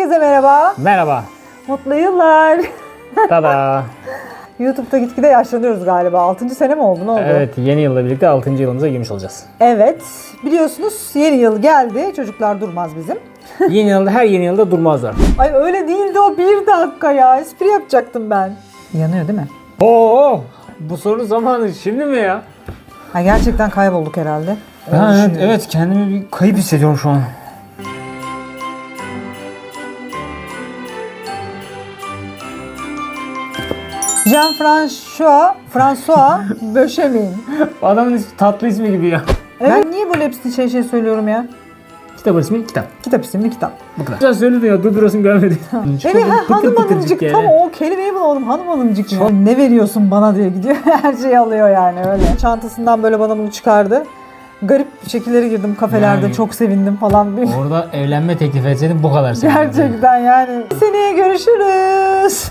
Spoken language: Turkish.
Herkese merhaba. Merhaba. Mutlu yıllar. Tada. YouTube'da gitgide yaşlanıyoruz galiba. 6. sene mi oldu? Ne oldu? evet yeni yılla birlikte 6. yılımıza girmiş olacağız. Evet. Biliyorsunuz yeni yıl geldi. Çocuklar durmaz bizim. yeni yılda her yeni yılda durmazlar. Ay öyle değildi o bir dakika ya. Espri yapacaktım ben. Yanıyor değil mi? Oo, bu sorunun zamanı şimdi mi ya? Ha, gerçekten kaybolduk herhalde. Ha, evet, evet kendimi bir kayıp hissediyorum şu an. Jean-François François Böchemin. Adamın ismi tatlı ismi gibi ya. Ben niye böyle hepsini şey şey söylüyorum ya? Kitabın ismi kitap. Kitap isimli kitap. Bu kadar. Güzel söyledin ya durdurasın görmedi. Evet ha, hanım hanımcık tam o kelimeyi bulamadım hanım hanımcık ya. Ne veriyorsun bana diye gidiyor her şeyi alıyor yani öyle. Çantasından böyle bana bunu çıkardı. Garip şekillere girdim kafelerde Yani- çok sevindim falan. Bir... Orada evlenme teklif etseydin bu kadar sevindin. Gerçekten yani. Seneye görüşürüz.